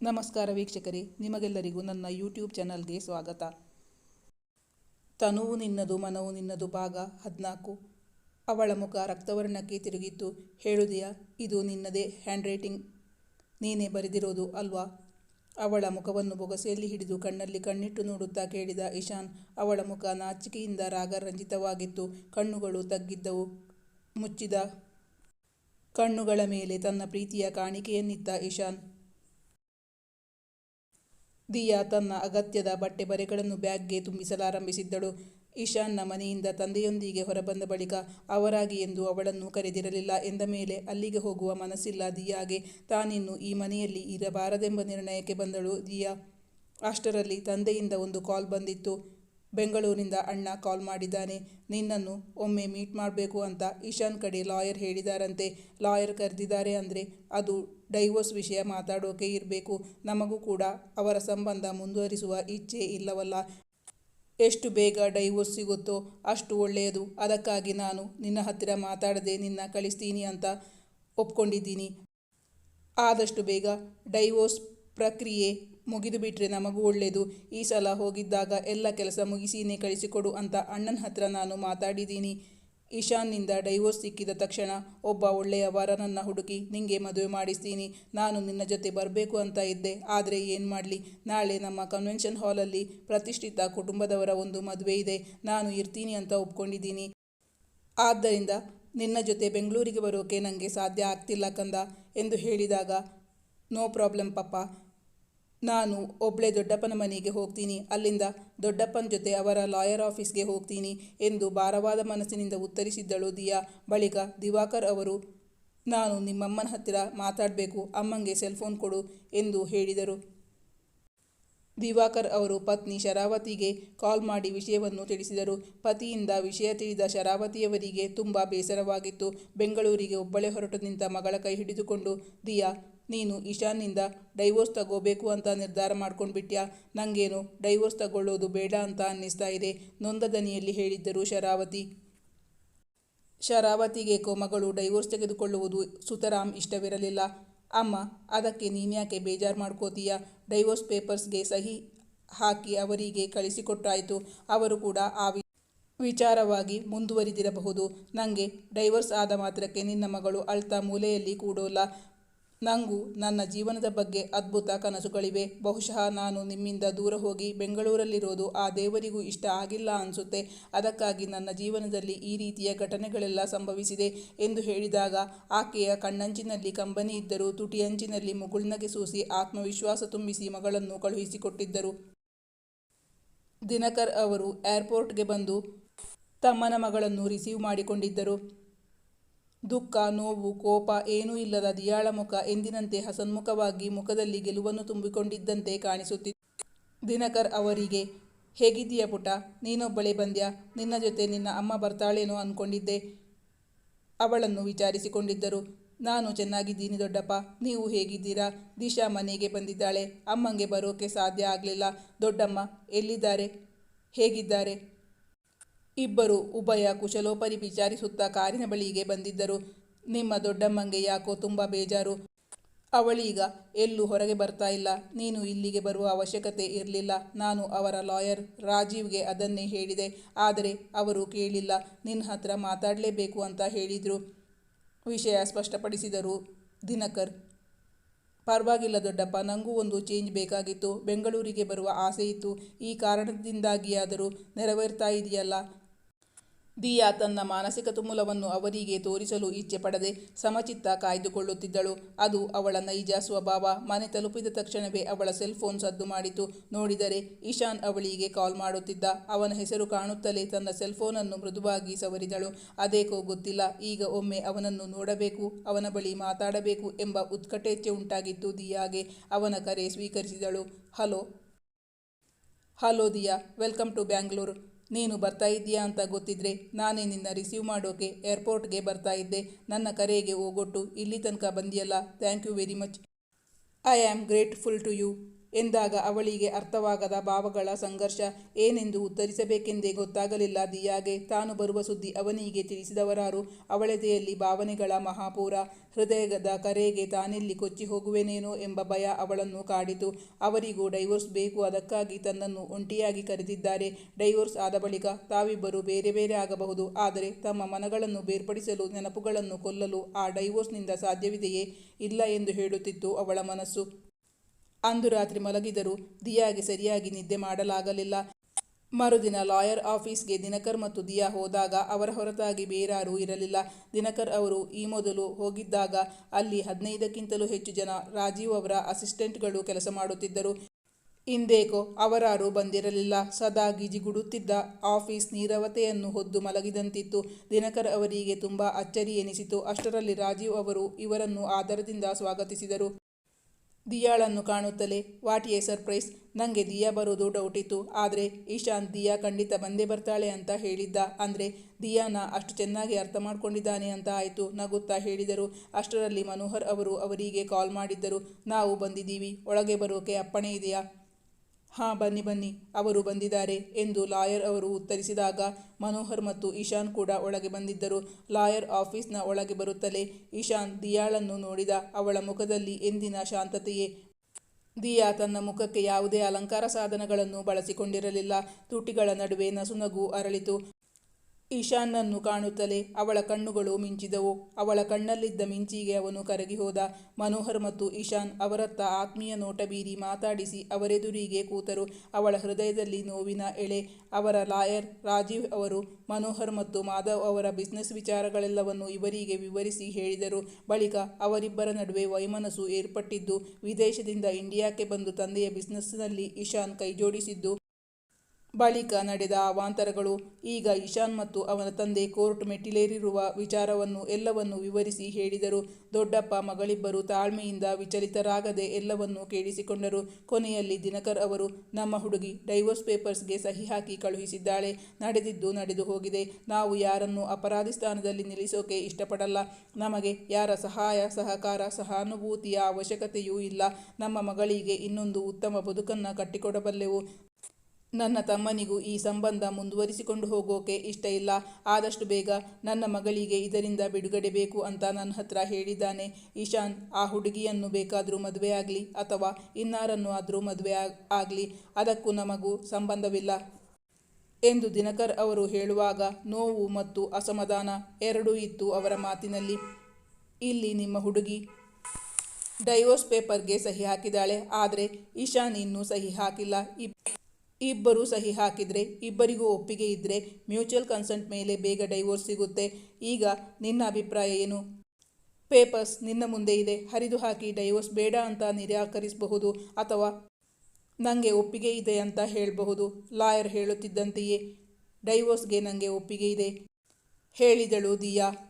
ನಮಸ್ಕಾರ ವೀಕ್ಷಕರೇ, ನಿಮಗೆಲ್ಲರಿಗೂ ನನ್ನ ಯೂಟ್ಯೂಬ್ ಚಾನಲ್ಗೆ ಸ್ವಾಗತ. ತನುವು ನಿನ್ನದು, ಮನವು ನಿನ್ನದು ಭಾಗ ಹದಿನಾಲ್ಕು. ಅವಳ ಮುಖ ರಕ್ತವರ್ಣಕ್ಕೆ ತಿರುಗಿತ್ತು. ಹೇಳುದೆಯಾ, ಇದು ನಿನ್ನದೇ ಹ್ಯಾಂಡ್ ರೈಟಿಂಗ್ ನೀನೇ ಬರೆದಿರೋದು ಅಲ್ವಾ? ಅವಳ ಮುಖವನ್ನು ಬೊಗಸೆಯಲ್ಲಿ ಹಿಡಿದು ಕಣ್ಣಲ್ಲಿ ಕಣ್ಣಿಟ್ಟು ನೋಡುತ್ತಾ ಕೇಳಿದ ಇಶಾನ್, ಅವಳ ಮುಖ ನಾಚಿಕೆಯಿಂದ ರಾಗರಂಜಿತವಾಗಿತ್ತು. ಕಣ್ಣುಗಳು ತಗ್ಗಿದ್ದವು. ಮುಚ್ಚಿದ ಕಣ್ಣುಗಳ ಮೇಲೆ ತನ್ನ ಪ್ರೀತಿಯ ಕಾಣಿಕೆಯನ್ನಿತ್ತ ಇಶಾನ್ ದಿಯಾ ತನ್ನ ಅಗತ್ಯದ ಬಟ್ಟೆ ಬರೆಗಳನ್ನು ಬ್ಯಾಗ್ಗೆ ತುಂಬಿಸಲಾರಂಭಿಸಿದ್ದಳು. ಇಶಾನ್ನ ಮನೆಯಿಂದ ತಂದೆಯೊಂದಿಗೆ ಹೊರಬಂದ ಬಳಿಕ ಅವರಾಗಿ ಎಂದು ಅವಳನ್ನು ಕರೆದಿರಲಿಲ್ಲ ಎಂದ ಮೇಲೆ ಅಲ್ಲಿಗೆ ಹೋಗುವ ಮನಸ್ಸಿಲ್ಲ ದಿಯಾಗೆ. ತಾನಿನ್ನು ಈ ಮನೆಯಲ್ಲಿ ಇರಬಾರದೆಂಬ ನಿರ್ಣಯಕ್ಕೆ ಬಂದಳು. ದಿಯಾ, ಅಷ್ಟರಲ್ಲಿ ತಂದೆಯಿಂದ ಒಂದು ಕಾಲ್ ಬಂದಿತ್ತು. ಬೆಂಗಳೂರಿನಿಂದ ಅಣ್ಣ ಕಾಲ್ ಮಾಡಿದ್ದಾನೆ. ನಿನ್ನನ್ನು ಒಮ್ಮೆ ಮೀಟ್ ಮಾಡಬೇಕು ಅಂತ ಇಶಾನ್ ಕಡೆ ಲಾಯರ್ ಹೇಳಿದಾರಂತೆ. ಲಾಯರ್ ಕರೆದಿದ್ದಾರೆ ಅಂದರೆ ಅದು ಡೈವೋರ್ಸ್ ವಿಷಯ ಮಾತಾಡೋಕೆ ಇರಬೇಕು. ನಮಗೂ ಕೂಡ ಅವರ ಸಂಬಂಧ ಮುಂದುವರಿಸುವ ಇಚ್ಛೆ ಇಲ್ಲವಲ್ಲ. ಎಷ್ಟು ಬೇಗ ಡೈವೋರ್ಸ್ ಸಿಗುತ್ತೋ ಅಷ್ಟು ಒಳ್ಳೆಯದು. ಅದಕ್ಕಾಗಿ ನಾನು ನಿನ್ನ ಹತ್ತಿರ ಮಾತಾಡದೆ ನಿನ್ನ ಕಳಿಸ್ತೀನಿ ಅಂತ ಒಪ್ಕೊಂಡಿದ್ದೀನಿ. ಆದಷ್ಟು ಬೇಗ ಡೈವೋರ್ಸ್ ಪ್ರಕ್ರಿಯೆ ಮುಗಿದು ಬಿಟ್ಟರೆ ನಮಗೂ ಒಳ್ಳೆಯದು ಈ ಸಲ ಹೋಗಿದ್ದಾಗ ಎಲ್ಲ ಕೆಲಸ ಮುಗಿಸಿನೇ ಕಳಿಸಿಕೊಡು ಅಂತ ಅಣ್ಣನ ಹತ್ರ ನಾನು ಮಾತಾಡಿದ್ದೀನಿ. ಇಶಾನ್ನಿಂದ ಡೈವೋರ್ಸ್ ಸಿಕ್ಕಿದ ತಕ್ಷಣ ಒಬ್ಬ ಒಳ್ಳೆಯ ವರನನ್ನು ಹುಡುಕಿ, ನಿಂಗೆ ಮದುವೆ ಮಾಡಿಸ್ತೀನಿ. ನಾನು ನಿನ್ನ ಜೊತೆ ಬರಬೇಕು ಅಂತ ಇದ್ದೆ. ಆದರೆ ಏನು ಮಾಡಲಿ? ನಾಳೆ ನಮ್ಮ ಕನ್ವೆನ್ಷನ್ ಹಾಲಲ್ಲಿ ಪ್ರತಿಷ್ಠಿತ ಕುಟುಂಬದವರ ಒಂದು ಮದುವೆ ಇದೆ. ನಾನು ಇರ್ತೀನಿ ಅಂತ ಒಪ್ಕೊಂಡಿದ್ದೀನಿ. ಆದ್ದರಿಂದ ನಿನ್ನ ಜೊತೆ ಬೆಂಗಳೂರಿಗೆ ಬರೋಕೆ ನನಗೆ ಸಾಧ್ಯ ಆಗ್ತಿಲ್ಲ ಕಂದ ಎಂದು ಹೇಳಿದಾಗ, ನೋ ಪ್ರಾಬ್ಲಮ್ ಪಪ್ಪ. ನಾನು ಒಬ್ಬಳೇ ದೊಡ್ಡಪ್ಪನ ಮನೆಗೆ ಹೋಗ್ತೀನಿ, ಅಲ್ಲಿಂದ ದೊಡ್ಡಪ್ಪನ ಜೊತೆ ಅವರ ಲಾಯರ್ ಆಫೀಸ್ಗೆ ಹೋಗ್ತೀನಿ ಎಂದು ಭಾರವಾದ ಮನಸ್ಸಿನಿಂದ ಉತ್ತರಿಸಿದ್ದಳು ದಿಯಾ. ಬಳಿಕ ದಿವಾಕರ್ ಅವರು, ನಾನು ನಿಮ್ಮಮ್ಮನ ಹತ್ತಿರ ಮಾತಾಡಬೇಕು, ಅಮ್ಮಂಗೆ ಸೆಲ್ಫೋನ್ ಕೊಡು ಎಂದು ಹೇಳಿದರು. ದಿವಾಕರ್ ಅವರು ಪತ್ನಿ ಶರಾವತಿಗೆ ಕಾಲ್ ಮಾಡಿ ವಿಷಯವನ್ನು ತಿಳಿಸಿದರು. ಪತಿಯಿಂದ ವಿಷಯ ತಿಳಿದ ಶರಾವತಿಯವರಿಗೆ ತುಂಬ ಬೇಸರವಾಗಿತ್ತು. ಬೆಂಗಳೂರಿಗೆ ಒಬ್ಬಳೆ ಹೊರಟು ನಿಂತ ಮಗಳ ಕೈ ಹಿಡಿದುಕೊಂಡು, ದಿಯಾ ನೀನು ಇಶಾನ್ನಿಂದ ಡೈವೋರ್ಸ್ ತಗೋಬೇಕು ಅಂತ ನಿರ್ಧಾರ ಮಾಡ್ಕೊಂಡ್ಬಿಟ್ಯಾ? ನನಗೇನು ಡೈವೋರ್ಸ್ ತಗೊಳ್ಳೋದು ಬೇಡ ಅಂತ ಅನ್ನಿಸ್ತಾ ಇದೆ, ನೊಂದ ದನಿಯಲ್ಲಿ ಹೇಳಿದ್ದರು ಶರಾವತಿ. ಶರಾವತಿಗೆ ಕೋಮಗಳು ಡೈವೋರ್ಸ್ ತೆಗೆದುಕೊಳ್ಳುವುದು ಸುತರಾಮ್ ಇಷ್ಟವಿರಲಿಲ್ಲ. ಅಮ್ಮ, ಅದಕ್ಕೆ ನೀನ್ಯಾಕೆ ಬೇಜಾರು ಮಾಡ್ಕೋತೀಯ? ಡೈವೋರ್ಸ್ ಪೇಪರ್ಸ್ಗೆ ಸಹಿ ಹಾಕಿ ಅವರಿಗೆ ಕಳಿಸಿಕೊಟ್ಟಾಯಿತು ಅವರು ಕೂಡ ಆ ವಿಚಾರವಾಗಿ ಮುಂದುವರಿದಿರಬಹುದು. ನನಗೆ ಡೈವರ್ಸ್ ಆದ ಮಾತ್ರಕ್ಕೆ ನಿನ್ನ ಮಗಳು ಅಳ್ತಾ ಮೂಲೆಯಲ್ಲಿ ಕೂಡೋಲ್ಲ. ನನಗೂ ನನ್ನ ಜೀವನದ ಬಗ್ಗೆ ಅದ್ಭುತ ಕನಸುಗಳಿವೆ. ಬಹುಶಃ ನಾನು ನಿಮ್ಮಿಂದ ದೂರ ಹೋಗಿ ಬೆಂಗಳೂರಲ್ಲಿರೋದು ಆ ದೇವರಿಗೂ ಇಷ್ಟ ಆಗಿಲ್ಲ ಅನಿಸುತ್ತೆ. ಅದಕ್ಕಾಗಿ ನನ್ನ ಜೀವನದಲ್ಲಿ ಈ ರೀತಿಯ ಘಟನೆಗಳೆಲ್ಲ ಸಂಭವಿಸಿದೆ ಎಂದು ಹೇಳಿದಾಗ ಆಕೆಯ ಕಣ್ಣಂಚಿನಲ್ಲಿ ಕಂಬನಿ ಇದ್ದರೂ ತುಟಿಯಂಚಿನಲ್ಲಿ ಮುಗುಳ್ನಗೆ ಸೂಸಿ ಆತ್ಮವಿಶ್ವಾಸ ತುಂಬಿಸಿ ಮಗಳನ್ನು ಕಳುಹಿಸಿಕೊಟ್ಟಿದ್ದರು. ದಿನಕರ್ ಅವರು ಏರ್ಪೋರ್ಟ್ಗೆ ಬಂದು ತಮ್ಮನ ಮಗಳನ್ನು ರಿಸೀವ್ ಮಾಡಿಕೊಂಡಿದ್ದರು. ದುಃಖ, ನೋವು, ಕೋಪ ಏನೂ ಇಲ್ಲದ ದಿಯಾಳ ಮುಖ ಎಂದಿನಂತೆ ಹಸನ್ಮುಖವಾಗಿ ಮುಖದಲ್ಲಿ ಗೆಲುವನ್ನು ತುಂಬಿಕೊಂಡಿದ್ದಂತೆ ಕಾಣಿಸುತ್ತಿತ್ತು. ದಿನಕರ್ ಅವರಿಗೆ, ಹೇಗಿದ್ದೀಯ ಪುಟ ನೀನೊಬ್ಬಳೆ ಬಂದ್ಯಾ? ನಿನ್ನ ಜೊತೆ ನಿನ್ನ ಅಮ್ಮ ಬರ್ತಾಳೇನೋ ಅಂದ್ಕೊಂಡಿದ್ದೆ ಅವಳನ್ನು ವಿಚಾರಿಸಿಕೊಂಡಿದ್ದರು. ನಾನು ಚೆನ್ನಾಗಿದ್ದೀನಿ ದೊಡ್ಡಪ್ಪ. ನೀವು ಹೇಗಿದ್ದೀರಾ? ದಿಶಾ ಮನೆಗೆ ಬಂದಿದ್ದಾಳೆ. ಅಮ್ಮಂಗೆ ಬರೋಕೆ ಸಾಧ್ಯ ಆಗಲಿಲ್ಲ. ದೊಡ್ಡಮ್ಮ, ಎಲ್ಲಿದ್ದಾರೆ? ಹೇಗಿದ್ದಾರೆ? ಇಬ್ಬರು ಉಭಯ ಕುಶಲೋಪರಿ ವಿಚಾರಿಸುತ್ತಾ ಕಾರಿನ ಬಳಿಗೆ ಬಂದಿದ್ದರು. ನಿಮ್ಮ ದೊಡ್ಡಮ್ಮಂಗೆ ಯಾಕೋ ತುಂಬ ಬೇಜಾರು. ಅವಳೀಗ ಎಲ್ಲೂ ಹೊರಗೆ ಬರ್ತಾ ಇಲ್ಲ. ನೀನು ಇಲ್ಲಿಗೆ ಬರುವ ಅವಶ್ಯಕತೆ ಇರಲಿಲ್ಲ. ನಾನು ಅವರ ಲಾಯರ್ ರಾಜೀವ್ಗೆ ಅದನ್ನೇ ಹೇಳಿದೆ. ಆದರೆ ಅವರು ಕೇಳಿಲ್ಲ. ನಿನ್ನ ಹತ್ರ ಮಾತಾಡಲೇಬೇಕು ಅಂತ ಹೇಳಿದರು. ವಿಷಯ ಸ್ಪಷ್ಟಪಡಿಸಿದರು ದಿನಕರ್. ಪರವಾಗಿಲ್ಲ ದೊಡ್ಡಪ್ಪ ನನಗೂ ಒಂದು ಚೇಂಜ್ ಬೇಕಾಗಿತ್ತು. ಬೆಂಗಳೂರಿಗೆ ಬರುವ ಆಸೆ ಇತ್ತು. ಈ ಕಾರಣದಿಂದಾಗಿಯಾದರೂ ನೆರವೇರ್ತಾ ಇದೆಯಲ್ಲ? ದಿಯಾ ತನ್ನ ಮಾನಸಿಕ ತುಮುಲವನ್ನು ಅವರಿಗೆ ತೋರಿಸಲು ಇಚ್ಛೆ ಪಡದೆ ಸಮಚಿತ್ತ ಕಾಯ್ದುಕೊಳ್ಳುತ್ತಿದ್ದಳು. ಅದು ಅವಳ ನೈಜ ಸ್ವಭಾವ. ಮನೆ ತಲುಪಿದ ತಕ್ಷಣವೇ ಅವಳ ಸೆಲ್ ಫೋನ್ ಸದ್ದು ಮಾಡಿತು. ನೋಡಿದರೆ ಇಶಾನ್ ಅವಳಿಗೆ ಕಾಲ್ ಮಾಡುತ್ತಿದ್ದ. ಅವನ ಹೆಸರು ಕಾಣುತ್ತಲೇ ತನ್ನ ಸೆಲ್ ಫೋನನ್ನು ಮೃದುವಾಗಿ ಸವರಿದಳು. ಅದೇಕೋ ಗೊತ್ತಿಲ್ಲ. ಈಗ ಒಮ್ಮೆ ಅವನನ್ನು ನೋಡಬೇಕು, ಅವನ ಬಳಿ ಮಾತಾಡಬೇಕು ಎಂಬ ಉತ್ಕಟೇಚ್ಛೆ ಉಂಟಾಗಿತ್ತು ದಿಯಾಗೆ. ಅವನ ಕರೆ ಸ್ವೀಕರಿಸಿದಳು. Hello. Hello Diya. Welcome to Bangalore. ನೀನು ಬರ್ತಾ ಇದ್ದೀಯಾ ಅಂತ ಗೊತ್ತಿದ್ರೆ ನಾನೇ ನಿನ್ನ ರಿಸೀವ್ ಮಾಡೋಕೆ ಏರ್ಪೋರ್ಟ್ಗೆ ಬರ್ತಾ ಇದ್ದೆ. ನನ್ನ ಕರೆಗೆ ಹೋಗೊಟ್ಟು ಇಲ್ಲಿ ತನಕ ಬಂದಿಯಲ್ಲ. Thank you very much I am grateful to you ಎಂದಾಗ ಅವಳಿಗೆ ಅರ್ಥವಾಗದ ಭಾವಗಳ ಸಂಘರ್ಷ ಏನೆಂದು ಉತ್ತರಿಸಬೇಕೆಂದೇ ಗೊತ್ತಾಗಲಿಲ್ಲ ದಿಯಾಗೆ. ತಾನು ಬರುವ ಸುದ್ದಿ ಅವನಿಗೆ ತಿಳಿಸಿದವರಾರು, ಅವಳದೆಯಲ್ಲಿ ಭಾವನೆಗಳ ಮಹಾಪೂರ. ಹೃದಯದ ಕರೆಗೆ ತಾನೆಲ್ಲಿ ಕೊಚ್ಚಿ ಹೋಗುವೆನೇನೋ ಎಂಬ ಭಯ ಅವಳನ್ನು ಕಾಡಿತು. ಅವರಿಗೂ ಡೈವೋರ್ಸ್ ಬೇಕು, ಅದಕ್ಕಾಗಿ ತನ್ನನ್ನು ಒಂಟಿಯಾಗಿ ಕರೆದಿದ್ದಾರೆ. ಡೈವೋರ್ಸ್ ಆದ ಬಳಿಕ ತಾವಿಬ್ಬರು ಬೇರೆ ಬೇರೆ ಆಗಬಹುದು, ಆದರೆ ತಮ್ಮ ಮನಗಳನ್ನು ಬೇರ್ಪಡಿಸಲು ನೆನಪುಗಳನ್ನು ಕೊಲ್ಲಲು ಆ ಡೈವೋರ್ಸ್ನಿಂದ ಸಾಧ್ಯವಿದೆಯೇ ಇಲ್ಲ ಎಂದು ಹೇಳುತ್ತಿತ್ತು ಅವಳ ಮನಸ್ಸು. ಅಂದು ರಾತ್ರಿ ಮಲಗಿದರೂ ದಿಯಾಗೆ ಸರಿಯಾಗಿ ನಿದ್ದೆ ಮಾಡಲಾಗಲಿಲ್ಲ. ಮರುದಿನ ಲಾಯರ್ ಆಫೀಸ್ಗೆ ದಿನಕರ್ ಮತ್ತು ದಿಯಾ ಹೋದಾಗ ಅವರ ಹೊರತಾಗಿ ಬೇರಾರೂ ಇರಲಿಲ್ಲ. ದಿನಕರ್ ಅವರು ಈ ಮೊದಲು ಹೋಗಿದ್ದಾಗ ಅಲ್ಲಿ ಹದಿನೈದಕ್ಕಿಂತಲೂ ಹೆಚ್ಚು ಜನ ರಾಜೀವ್ ಅವರ ಅಸಿಸ್ಟೆಂಟ್ಗಳು ಕೆಲಸ ಮಾಡುತ್ತಿದ್ದರು. ಇಂದೇಕೋ ಅವರಾರೂ ಬಂದಿರಲಿಲ್ಲ. ಸದಾ ಗಿಜಿಗುಡುತ್ತಿದ್ದ ಆಫೀಸ್ ನೀರವತೆಯನ್ನು ಹೊದ್ದು ಮಲಗಿದಂತಿತ್ತು. ದಿನಕರ್ ಅವರಿಗೆ ತುಂಬ ಅಚ್ಚರಿ ಎನಿಸಿತು. ಅಷ್ಟರಲ್ಲಿ ರಾಜೀವ್ ಅವರು ಇವರನ್ನು ಆದರದಿಂದ ಸ್ವಾಗತಿಸಿದರು. ದಿಯಾಳನ್ನು ಕಾಣುತ್ತಲೇ ವಾಟ್ ಎ ಸರ್ಪ್ರೈಸ್. ನನಗೆ ದಿಯಾ ಬರೋದು ಡೌಟ್ ಇತ್ತು ಆದರೆ ಈಶಾನ್ ದಿಯಾ ಖಂಡಿತ ಬಂದೇ ಬರ್ತಾಳೆ ಅಂತ ಹೇಳಿದ್ದ. ಅಂದರೆ ದಿಯಾನ ಅಷ್ಟು ಚೆನ್ನಾಗಿ ಅರ್ಥ ಮಾಡ್ಕೊಂಡಿದ್ದಾನೆ ಅಂತ ಆಯಿತು ನಗುತ್ತಾ ಹೇಳಿದರು. ಅಷ್ಟರಲ್ಲಿ ಮನೋಹರ್ ಅವರು ಅವರಿಗೆ ಕಾಲ್ ಮಾಡಿದ್ದರು. ನಾವು ಬಂದಿದ್ದೀವಿ. ಒಳಗೆ ಬರೋಕೆ ಅಪ್ಪಣೆ ಇದೆಯಾ? ಹಾಂ, ಬನ್ನಿ ಬನ್ನಿ, ಅವರು ಬಂದಿದ್ದಾರೆ ಎಂದು ಲಾಯರ್ ಅವರು ಉತ್ತರಿಸಿದಾಗ ಮನೋಹರ್ ಮತ್ತು ಇಶಾನ್ ಕೂಡ ಒಳಗೆ ಬಂದಿದ್ದರು. ಲಾಯರ್ ಆಫೀಸ್ನ ಒಳಗೆ ಬರುತ್ತಲೇ ಇಶಾನ್ ದಿಯಾಳನ್ನು ನೋಡಿದ ಅವಳ ಮುಖದಲ್ಲಿ ಎಂದಿನ ಶಾಂತತೆಯೇ. ದಿಯಾ ತನ್ನ ಮುಖಕ್ಕೆ ಯಾವುದೇ ಅಲಂಕಾರ ಸಾಧನಗಳನ್ನು ಬಳಸಿಕೊಂಡಿರಲಿಲ್ಲ. ತುಟಿಗಳ ನಡುವೆ ನಸುನಗು ಅರಳಿತು. ಈಶಾನ್ನನ್ನು ಕಾಣುತ್ತಲೇ ಅವಳ ಕಣ್ಣುಗಳು ಮಿಂಚಿದವು. ಅವಳ ಕಣ್ಣಲ್ಲಿದ್ದ ಮಿಂಚಿಗೆ ಅವನು ಕರಗಿ ಹೋದ. ಮನೋಹರ್ ಮತ್ತು ಈಶಾನ್ ಅವರತ್ತ ಆತ್ಮೀಯ ನೋಟ ಬೀರಿ ಮಾತಾಡಿಸಿ ಅವರೆದುರಿಗೆ ಕೂತರು. ಅವಳ ಹೃದಯದಲ್ಲಿ ನೋವಿನ ಎಳೆ. ಅವರ ಲಾಯರ್ ರಾಜೀವ್ ಅವರು, ಮನೋಹರ್ ಮತ್ತು ಮಾಧವ್ ಅವರ ಬಿಸ್ನೆಸ್ ವಿಚಾರಗಳೆಲ್ಲವನ್ನು ಇವರಿಗೆ ವಿವರಿಸಿ ಹೇಳಿದರು. ಬಳಿಕ ಅವರಿಬ್ಬರ ನಡುವೆ ವೈಮನಸ್ಸು ಏರ್ಪಟ್ಟಿದ್ದು, ವಿದೇಶದಿಂದ ಇಂಡಿಯಾಕ್ಕೆ ಬಂದು ತಂದೆಯ ಬಿಸ್ನೆಸ್ನಲ್ಲಿ ಈಶಾನ್ ಕೈಜೋಡಿಸಿದ್ದು ಬಳಿಕ ನಡೆದ ಅವಾಂತರಗಳು, ಈಗ ಇಶಾನ್ ಮತ್ತು ಅವನ ತಂದೆ ಕೋರ್ಟ್ ಮೆಟ್ಟಿಲೇರಿರುವ ವಿಚಾರವನ್ನು ಎಲ್ಲವನ್ನು ವಿವರಿಸಿ ಹೇಳಿದರು. ದೊಡ್ಡಪ್ಪ ಮಗಳಿಬ್ಬರು ತಾಳ್ಮೆಯಿಂದ ವಿಚಲಿತರಾಗದೆ ಎಲ್ಲವನ್ನೂ ಕೇಳಿಸಿಕೊಂಡರು. ಕೊನೆಯಲ್ಲಿ ದಿನಕರ್ ಅವರು, ನಮ್ಮ ಹುಡುಗಿ ಡೈವೋರ್ಸ್ ಪೇಪರ್ಸ್ಗೆ ಸಹಿ ಹಾಕಿ ಕಳುಹಿಸಿದ್ದಾಳೆ. ನಡೆದಿದ್ದು ನಡೆದು ಹೋಗಿದೆ. ನಾವು ಯಾರನ್ನು ಅಪರಾಧಿ ಸ್ಥಾನದಲ್ಲಿ ನಿಲ್ಲಿಸೋಕೆ ಇಷ್ಟಪಡಲ್ಲ. ನಮಗೆ ಯಾರ ಸಹಾಯ, ಸಹಕಾರ, ಸಹಾನುಭೂತಿಯ ಅವಶ್ಯಕತೆಯೂ ಇಲ್ಲ. ನಮ್ಮ ಮಗಳಿಗೆ ಇನ್ನೊಂದು ಉತ್ತಮ ಬದುಕನ್ನು ಕಟ್ಟಿಕೊಡಬಲ್ಲೆವು. ನನ್ನ ತಮ್ಮನಿಗೂ ಈ ಸಂಬಂಧ ಮುಂದುವರಿಸಿಕೊಂಡು ಹೋಗೋಕೆ ಇಷ್ಟ ಇಲ್ಲ. ಆದಷ್ಟು ಬೇಗ ನನ್ನ ಮಗಳಿಗೆ ಇದರಿಂದ ಬಿಡುಗಡೆ ಬೇಕು ಅಂತ ನನ್ನ ಹತ್ರ ಹೇಳಿದ್ದಾನೆ. ಈಶಾನ್, ಆ ಹುಡುಗಿಯನ್ನು ಬೇಕಾದರೂ ಮದುವೆ ಆಗಲಿ ಅಥವಾ ಇನ್ನಾರನ್ನು ಆದರೂ ಮದುವೆ ಆಗಲಿ. ಅದಕ್ಕೂ ನಮಗೂ ಸಂಬಂಧವಿಲ್ಲ. ಎಂದು ದಿನಕರ್ ಅವರು ಹೇಳುವಾಗ ನೋವು ಮತ್ತು ಅಸಮಾಧಾನ ಎರಡೂ ಇತ್ತು ಅವರ ಮಾತಿನಲ್ಲಿ. ಇಲ್ಲಿ ನಿಮ್ಮ ಹುಡುಗಿ ಡೈವೋರ್ಸ್ ಪೇಪರ್ಗೆ ಸಹಿ ಹಾಕಿದ್ದಾಳೆ. ಆದರೆ ಈಶಾನ್ ಇನ್ನೂ ಸಹಿ ಹಾಕಿಲ್ಲ. ಇಬ್ಬರು ಸಹಿ ಹಾಕಿದರೆ, ಇಬ್ಬರಿಗೂ ಒಪ್ಪಿಗೆ ಇದ್ದರೆ ಮ್ಯೂಚುವಲ್ ಕನ್ಸೆಂಟ್ ಮೇಲೆ ಬೇಗ ಡೈವೋರ್ಸ್ ಸಿಗುತ್ತೆ. ಈಗ ನಿನ್ನ ಅಭಿಪ್ರಾಯ ಏನು? ಪೇಪರ್ಸ್ ನಿನ್ನ ಮುಂದೆ ಇದೆ. ಹರಿದು ಹಾಕಿ ಡೈವೋರ್ಸ್ ಬೇಡ ಅಂತ ನಿರಾಕರಿಸಬಹುದು ಅಥವಾ ನನಗೆ ಒಪ್ಪಿಗೆ ಇದೆ ಅಂತ ಹೇಳಬಹುದು. ಲಾಯರ್ ಹೇಳುತ್ತಿದ್ದಂತೆಯೇ ಡೈವೋರ್ಸ್ಗೆ ನನಗೆ ಒಪ್ಪಿಗೆ ಇದೆ. ಹೇಳಿದಳು ದಿಯಾ.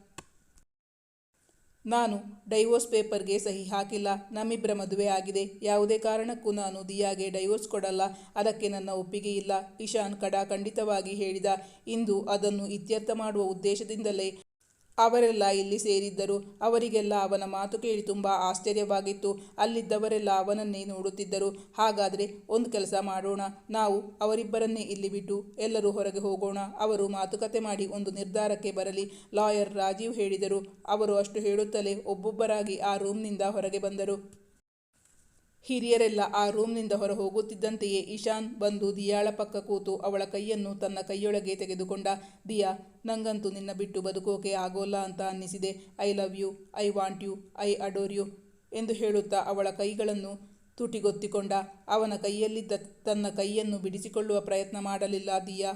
ನಾನು ಡೈವೋರ್ಸ್ ಪೇಪರ್ಗೆ ಸಹಿ ಹಾಕಿಲ್ಲ. ನಮ್ಮಿಬ್ಬರ ಮದುವೆ ಆಗಿದೆ. ಯಾವುದೇ ಕಾರಣಕ್ಕೂ ನಾನು ದಿಯಾಗೆ ಡೈವೋರ್ಸ್ ಕೊಡಲ್ಲ. ಅದಕ್ಕೆ ನನ್ನ ಒಪ್ಪಿಗೆ ಇಲ್ಲ. ಇಶಾನ್ ಕಡಾಖಂಡಿತವಾಗಿ ಹೇಳಿದ. ಇಂದು ಅದನ್ನು ಇತ್ಯರ್ಥ ಮಾಡುವ ಉದ್ದೇಶದಿಂದಲೇ ಅವರೆಲ್ಲ ಇಲ್ಲಿ ಸೇರಿದ್ದರು. ಅವರಿಗೆಲ್ಲ ಅವನ ಮಾತು ಕೇಳಿ ತುಂಬ ಆಶ್ಚರ್ಯವಾಗಿತ್ತು. ಅಲ್ಲಿದ್ದವರೆಲ್ಲ ಅವನನ್ನೇ ನೋಡುತ್ತಿದ್ದರು. ಹಾಗಾದರೆ ಒಂದು ಕೆಲಸ ಮಾಡೋಣ. ನಾವು ಅವರಿಬ್ಬರನ್ನೇ ಇಲ್ಲಿ ಬಿಟ್ಟು ಎಲ್ಲರೂ ಹೊರಗೆ ಹೋಗೋಣ. ಅವರು ಮಾತುಕತೆ ಮಾಡಿ ಒಂದು ನಿರ್ಧಾರಕ್ಕೆ ಬರಲಿ. ಲಾಯರ್ ರಾಜೀವ್ ಹೇಳಿದರು. ಅವರು ಅಷ್ಟು ಹೇಳುತ್ತಲೇ ಒಬ್ಬೊಬ್ಬರಾಗಿ ಆ ರೂಮ್ನಿಂದ ಹೊರಗೆ ಬಂದರು. ಹಿರಿಯರೆಲ್ಲ ಆ ರೂಮ್ನಿಂದ ಹೊರ ಹೋಗುತ್ತಿದ್ದಂತೆಯೇ ಈಶಾನ್ ಬಂದು ದಿಯಾಳ ಪಕ್ಕ ಕೂತು ಅವಳ ಕೈಯನ್ನು ತನ್ನ ಕೈಯೊಳಗೆ ತೆಗೆದುಕೊಂಡ, ದಿಯಾ, ನಂಗಂತೂ ನಿನ್ನ ಬಿಟ್ಟು ಬದುಕೋಕೆ ಆಗೋಲ್ಲ ಅಂತ ಅನ್ನಿಸಿದೆ. I love you, I want you, I adore you ಎಂದು ಹೇಳುತ್ತಾ ಅವಳ ಕೈಗಳನ್ನು ತುಟಿಗೊತ್ತಿಕೊಂಡ. ಅವನ ಕೈಯಲ್ಲಿದ್ದ ತನ್ನ ಕೈಯನ್ನು ಬಿಡಿಸಿಕೊಳ್ಳುವ ಪ್ರಯತ್ನ ಮಾಡಲಿಲ್ಲ ದಿಯಾ.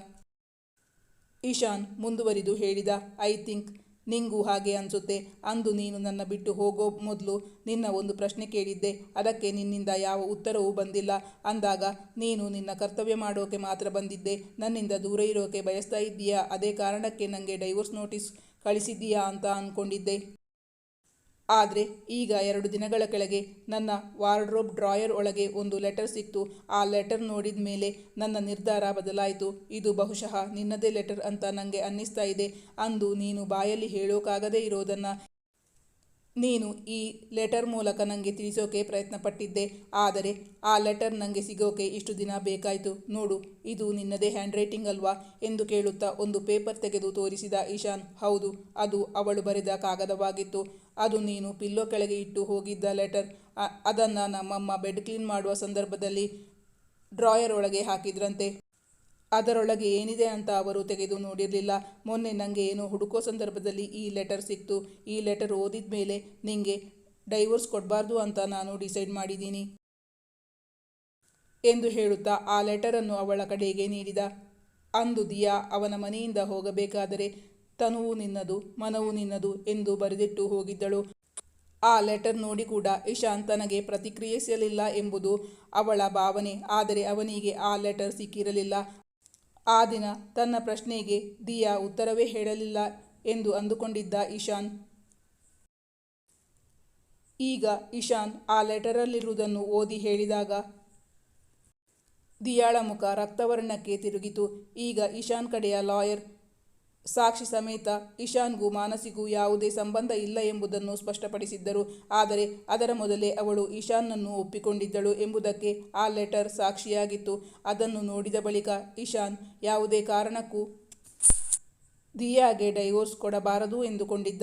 ಈಶಾನ್ ಮುಂದುವರಿದು ಹೇಳಿದ, ಐ ಥಿಂಕ್ ನಿಂಗೂ ಹಾಗೆ ಅನಿಸುತ್ತೆ. ಅಂದು ನೀನು ನನ್ನ ಬಿಟ್ಟು ಹೋಗೋ ಮೊದಲು ನಿನ್ನ ಒಂದು ಪ್ರಶ್ನೆ ಕೇಳಿದ್ದೆ. ಅದಕ್ಕೆ ನಿನ್ನಿಂದ ಯಾವ ಉತ್ತರವೂ ಬಂದಿಲ್ಲ. ಅಂದಾಗ, ನೀನು ನಿನ್ನ ಕರ್ತವ್ಯ ಮಾಡೋಕೆ ಮಾತ್ರ ಬಂದಿದ್ದೆ. ನನ್ನಿಂದ ದೂರ ಇರೋಕೆ ಬಯಸ್ತಾ ಇದ್ದೀಯಾ? ಅದೇ ಕಾರಣಕ್ಕೆ ನನಗೆ ಡೈವೋರ್ಸ್ ನೋಟಿಸ್ ಕಳಿಸಿದ್ದೀಯಾ ಅಂತ ಅಂದ್ಕೊಂಡಿದ್ದೆ ಆದರೆ ಈಗ ಎರಡು ದಿನಗಳ ಕೆಳಗೆ ನನ್ನ ವಾರ್ಡ್ರೋಬ್ ಡ್ರಾಯರ್ ಒಳಗೆ ಒಂದು ಲೆಟರ್ ಸಿಕ್ತು. ಆ ಲೆಟರ್ ನೋಡಿದ ಮೇಲೆ ನನ್ನ ನಿರ್ಧಾರ ಬದಲಾಯಿತು. ಇದು ಬಹುಶಃ ನಿನ್ನದೇ ಲೆಟರ್ ಅಂತ ನನಗೆ ಅನ್ನಿಸ್ತಾ ಇದೆ. ಅಂದು ನೀನು ಬಾಯಲ್ಲಿ ಹೇಳೋಕ್ಕಾಗದೇ ಇರೋದನ್ನು ನೀನು ಈ ಲೆಟರ್ ಮೂಲಕ ನನಗೆ ತಿಳಿಸೋಕೆ ಪ್ರಯತ್ನಪಟ್ಟಿದ್ದೆ, ಆದರೆ ಆ ಲೆಟರ್ ನನಗೆ ಸಿಗೋಕೆ ಇಷ್ಟು ದಿನ ಬೇಕಾಯಿತು. ನೋಡು, ಇದು ನಿನ್ನದೇ ಹ್ಯಾಂಡ್ ರೈಟಿಂಗ್ ಅಲ್ವಾ? ಎಂದು ಕೇಳುತ್ತಾ ಒಂದು ಪೇಪರ್ ತೆಗೆದು ತೋರಿಸಿದ ಈಶಾನ್. ಹೌದು, ಅದು ಅವಳು ಬರೆದ ಕಾಗದವಾಗಿತ್ತು. ಅದು ನೀನು ಪಿಲ್ಲೋ ಕೆಳಗೆ ಇಟ್ಟು ಹೋಗಿದ್ದ ಲೆಟರ್. ಅದನ್ನು ನಮ್ಮಮ್ಮ ಬೆಡ್ ಕ್ಲೀನ್ ಮಾಡುವ ಸಂದರ್ಭದಲ್ಲಿ ಡ್ರಾಯರ್ ಒಳಗೆ ಹಾಕಿದ್ರಂತೆ. ಅದರೊಳಗೆ ಏನಿದೆ ಅಂತ ಅವರು ತೆಗೆದು ನೋಡಿರಲಿಲ್ಲ. ಮೊನ್ನೆ ನನಗೆ ಏನೋ ಹುಡುಕೋ ಸಂದರ್ಭದಲ್ಲಿ ಈ ಲೆಟರ್ ಸಿಕ್ತು. ಈ ಲೆಟರ್ ಓದಿದ ಮೇಲೆ ನಿಂಗೆ ಡೈವೋರ್ಸ್ ಕೊಡಬಾರ್ದು ಅಂತ ನಾನು ಡಿಸೈಡ್ ಮಾಡಿದ್ದೀನಿ ಎಂದು ಹೇಳುತ್ತಾ ಆ ಲೆಟರನ್ನು ಅವಳ ಕಡೆಗೆ ನೀಡಿದ. ಅಂದು ದಿಯಾ ಅವನ ಮನೆಯಿಂದ ಹೋಗಬೇಕಾದರೆ ತನುವು ನಿನ್ನದು, ಮನವು ನಿನ್ನದು ಎಂದು ಬರೆದಿಟ್ಟು ಹೋಗಿದ್ದಳು. ಆ ಲೆಟರ್ ನೋಡಿ ಕೂಡ ಇಶಾನ್ ತನಗೆ ಪ್ರತಿಕ್ರಿಯಿಸಲಿಲ್ಲ ಎಂಬುದು ಅವಳ ಭಾವನೆ. ಆದರೆ ಅವನಿಗೆ ಆ ಲೆಟರ್ ಸಿಕ್ಕಿರಲಿಲ್ಲ. ಆ ದಿನ ತನ್ನ ಪ್ರಶ್ನೆಗೆ ದಿಯಾ ಉತ್ತರವೇ ಹೇಳಲಿಲ್ಲ ಎಂದು ಅಂದುಕೊಂಡಿದ್ದ ಇಶಾನ್ ಈಗ ಇಶಾನ್ ಆ ಲೆಟರಲ್ಲಿರುವುದನ್ನು ಓದಿ ಹೇಳಿದಾಗ ದಿಯಾಳ ಮುಖ ರಕ್ತವರ್ಣಕ್ಕೆ ತಿರುಗಿತು. ಈಗ ಇಶಾನ್ ಕಡೆಯ ಲಾಯರ್ ಸಾಕ್ಷಿ ಸಮೇತ ಇಶಾನ್ಗೂ ಮಾನಸಿಗೂ ಯಾವುದೇ ಸಂಬಂಧ ಇಲ್ಲ ಎಂಬುದನ್ನು ಸ್ಪಷ್ಟಪಡಿಸಿದ್ದರು. ಆದರೆ ಅದರ ಮೊದಲೇ ಅವಳು ಇಶಾನ್ನನ್ನು ಒಪ್ಪಿಕೊಂಡಿದ್ದಳು ಎಂಬುದಕ್ಕೆ ಆ ಲೆಟರ್ ಸಾಕ್ಷಿಯಾಗಿತ್ತು. ಅದನ್ನು ನೋಡಿದ ಬಳಿಕ ಇಶಾನ್, ಯಾವುದೇ ಕಾರಣಕ್ಕೂ ದಿಯಾಗೆ ಡೈವೋರ್ಸ್ ಕೊಡಬಾರದು ಎಂದುಕೊಂಡಿದ್ದ.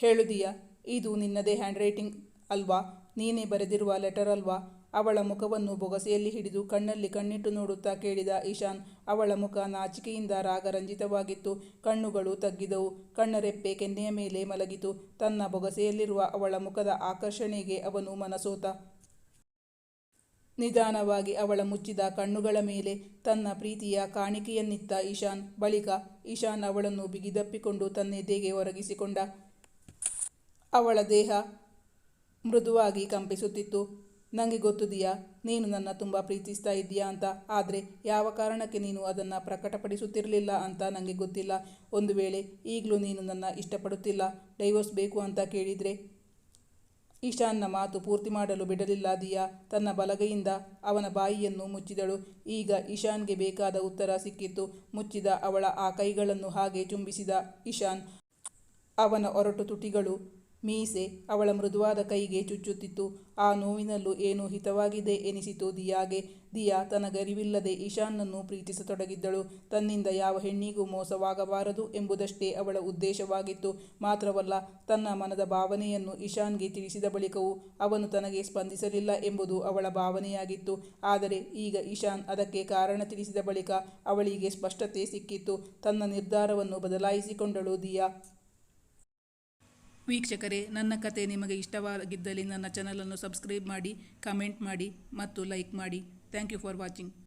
ಹೇಳು ದಿಯಾ, ಇದು ನಿನ್ನದೇ ಹ್ಯಾಂಡ್ ರೈಟಿಂಗ್ ಅಲ್ವಾ? ನೀನೇ ಬರೆದಿರುವ ಲೆಟರ್ ಅಲ್ವಾ? ಅವಳ ಮುಖವನ್ನು ಬೊಗಸೆಯಲ್ಲಿ ಹಿಡಿದು ಕಣ್ಣಲ್ಲಿ ಕಣ್ಣಿಟ್ಟು ನೋಡುತ್ತಾ ಕೇಳಿದ ಈಶಾನ್, ಅವಳ ಮುಖ ನಾಚಿಕೆಯಿಂದ ರಾಗರಂಜಿತವಾಗಿತ್ತು. ಕಣ್ಣುಗಳು ತಗ್ಗಿದವು. ಕಣ್ಣರೆಪ್ಪೆ ಕೆನ್ನೆಯ ಮೇಲೆ ಮಲಗಿತು. ತನ್ನ ಬೊಗಸೆಯಲ್ಲಿರುವ ಅವಳ ಮುಖದ ಆಕರ್ಷಣೆಗೆ ಅವನು ಮನಸೋತ. ನಿಧಾನವಾಗಿ ಅವಳ ಮುಚ್ಚಿದ ಕಣ್ಣುಗಳ ಮೇಲೆ ತನ್ನ ಪ್ರೀತಿಯ ಕಾಣಿಕೆಯನ್ನಿತ್ತ ಈಶಾನ್, ಬಳಿಕ ಈಶಾನ್ ಅವಳನ್ನು ಬಿಗಿದಪ್ಪಿಕೊಂಡು ತನ್ನೆದೆಗೆ ಒರಗಿಸಿಕೊಂಡ. ಅವಳ ದೇಹ ಮೃದುವಾಗಿ ಕಂಪಿಸುತ್ತಿತ್ತು. ನನಗೆ ಗೊತ್ತಿದೆಯಾ? ನೀನು ನನ್ನ ತುಂಬ ಪ್ರೀತಿಸ್ತಾ ಇದ್ದೀಯಾ ಅಂತ. ಆದರೆ ಯಾವ ಕಾರಣಕ್ಕೆ ನೀನು ಅದನ್ನು ಪ್ರಕಟಪಡಿಸುತ್ತಿರಲಿಲ್ಲ ಅಂತ ನನಗೆ ಗೊತ್ತಿಲ್ಲ. ಒಂದು ವೇಳೆ ಈಗಲೂ ನೀನು ನನ್ನ ಇಷ್ಟಪಡುತ್ತಿಲ್ಲ, ಡೈವೋರ್ಸ್ ಬೇಕು ಅಂತ ಕೇಳಿದರೆ ಈಶಾನ್ನ ಮಾತು ಪೂರ್ತಿ ಮಾಡಲು ಬಿಡಲಿಲ್ಲ ದಿಯಾ. ತನ್ನ ಬಲಗೈಯಿಂದ ಅವನ ಬಾಯಿಯನ್ನು ಮುಚ್ಚಿದಳು. ಈಗ ಈಶಾನ್ಗೆ ಬೇಕಾದ ಉತ್ತರ ಸಿಕ್ಕಿತ್ತು ಮುಚ್ಚಿದ ಅವಳ ಆ ಕೈಗಳನ್ನು ಹಾಗೆ ಚುಂಬಿಸಿದ ಈಶಾನ್ ಅವನ ಒರಟು ತುಟಿಗಳು ಮೀಸೆ ಅವಳ ಮೃದುವಾದ ಕೈಗೆ ಚುಚ್ಚುತ್ತಿತ್ತು. ಆ ನೋವಿನಲ್ಲೂ ಏನೂ ಹಿತವಾಗಿದೆ ಎನಿಸಿತು ದಿಯಾಗೆ. ದಿಯಾ ತನಗರಿವಿಲ್ಲದೆ ಈಶಾನ್ನನ್ನು ಪ್ರೀತಿಸತೊಡಗಿದ್ದಳು. ತನ್ನಿಂದ ಯಾವ ಹೆಣ್ಣಿಗೂ ಮೋಸವಾಗಬಾರದು ಎಂಬುದಷ್ಟೇ ಅವಳ ಉದ್ದೇಶವಾಗಿತ್ತು. ಮಾತ್ರವಲ್ಲ, ತನ್ನ ಮನದ ಭಾವನೆಯನ್ನು ಈಶಾನ್ಗೆ ತಿಳಿಸಿದ ಬಳಿಕವೂ ಅವನು ತನಗೆ ಸ್ಪಂದಿಸಲಿಲ್ಲ ಎಂಬುದು ಅವಳ ಭಾವನೆಯಾಗಿತ್ತು. ಆದರೆ ಈಗ ಈಶಾನ್ ಅದಕ್ಕೆ ಕಾರಣ ತಿಳಿಸಿದ ಬಳಿಕ ಅವಳಿಗೆ ಸ್ಪಷ್ಟತೆ ಸಿಕ್ಕಿತ್ತು. ತನ್ನ ನಿರ್ಧಾರವನ್ನು ಬದಲಾಯಿಸಿಕೊಂಡಳು ದಿಯಾ. ವೀಕ್ಷಕರೇ, ನನ್ನ ಕತೆ ನಿಮಗೆ ಇಷ್ಟವಾಗಿದ್ದಲ್ಲಿ ನನ್ನ ಚಾನಲನ್ನು ಸಬ್ಸ್ಕ್ರೈಬ್ ಮಾಡಿ ಕಮೆಂಟ್ ಮಾಡಿ ಮತ್ತು ಲೈಕ್ ಮಾಡಿ. Thank you for watching